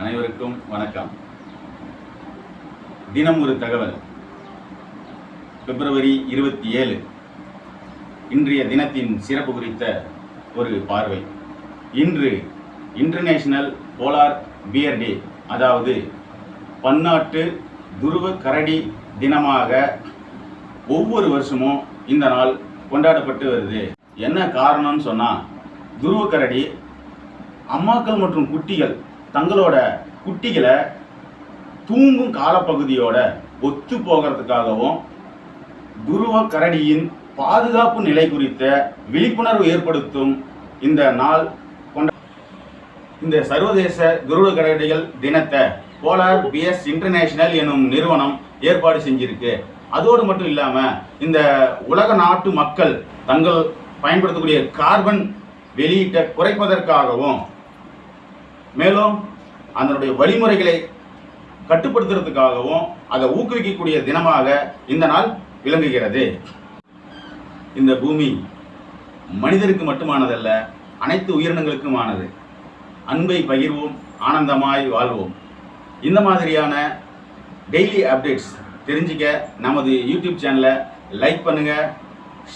அனைவருக்கும் வணக்கம். தினம் ஒரு தகவல். பிப்ரவரி இருபத்தி ஏழு. இன்றைய தினத்தின் சிறப்பு குறித்த ஒரு பார்வை. இன்று இன்டர்நேஷனல் போலார் பியர் டே அதாவது பன்னாட்டு துருவ கரடி தினமாக ஒவ்வொரு வருஷமும் இந்த நாள் கொண்டாடப்பட்டு வருது. என்ன காரணம்னு சொன்னால் துருவ கரடி அம்மாக்கள் மற்றும் குட்டிகள் தங்களோட குட்டிகளை தூங்கும் காலப்பகுதியோட ஒத்து போகிறதுக்காகவும் துருவ கரடியின் பாதுகாப்பு நிலை குறித்த விழிப்புணர்வு ஏற்படுத்தும் இந்த நாள் கொண்ட இந்த சர்வதேச துருவ கரடிகள் தினத்தை போலார் பிஎஸ் இன்டர்நேஷனல் எனும் நிறுவனம் ஏற்பாடு செஞ்சிருக்கு. அதோடு மட்டும் இல்லாமல் இந்த உலக நாட்டு மக்கள் தங்கள் பயன்படுத்தக்கூடிய கார்பன் வெளியீட்டை குறைப்பதற்காகவும் மேலும் அதனுடைய வழிமுறைகளை கட்டுப்படுத்துறதுக்காகவும் அதை ஊக்குவிக்கக்கூடிய தினமாக இந்த நாள் விளங்குகிறது. இந்த பூமி மனிதருக்கு மட்டுமானதல்ல அனைத்து உயிரினங்களுக்குமானது. அன்பை பகிர்வோம் ஆனந்தமாய் வாழ்வோம். இந்த மாதிரியான டெய்லி அப்டேட்ஸ் தெரிஞ்சுக்க நமது யூடியூப் சேனலை லைக் பண்ணுங்கள்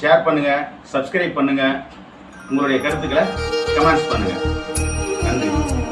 ஷேர் பண்ணுங்கள் சப்ஸ்கிரைப் பண்ணுங்கள் உங்களுடைய கருத்துக்களை கமெண்ட்ஸ் நன்றி.